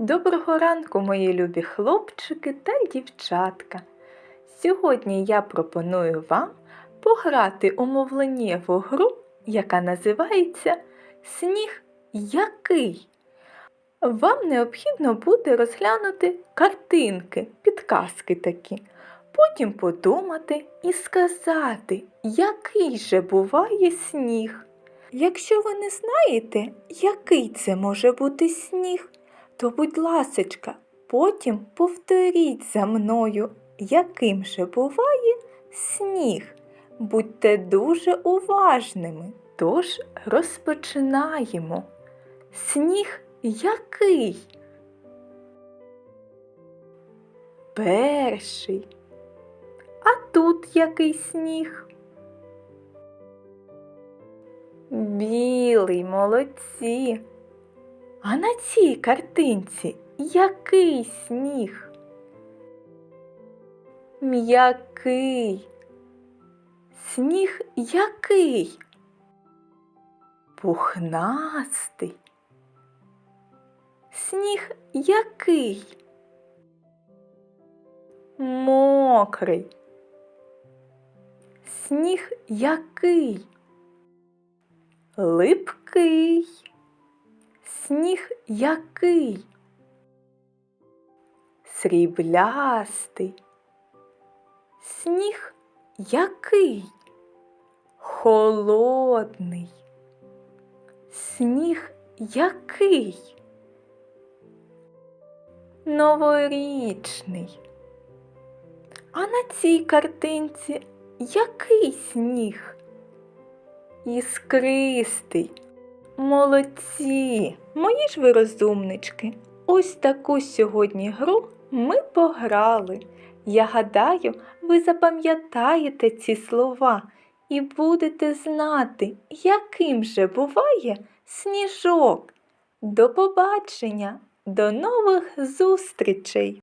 Доброго ранку, мої любі хлопчики та дівчатка. Сьогодні я пропоную вам пограти у мовленнєву гру, яка називається Сніг який. Вам необхідно буде розглянути картинки, підказки такі, потім подумати і сказати, який же буває сніг. Якщо ви не знаєте, який це може бути сніг, то, будь ласочка, потім повторіть за мною, яким же буває сніг. Будьте дуже уважними. Тож розпочинаємо. Сніг який? Перший. А тут який сніг? Білий, молодці. А на цій картинці який сніг? М'який. Сніг який? Пухнастий. Сніг який? Мокрий. Сніг який? Липкий. Сніг який? Сріблястий. Сніг який? Холодний. Сніг який? Новорічний. А на цій картинці який сніг? Іскристий. Молодці, мої ж ви розумнички. Ось таку сьогодні гру ми пограли. Я гадаю, ви запам'ятаєте ці слова і будете знати, яким же буває сніжок. До побачення, до нових зустрічей!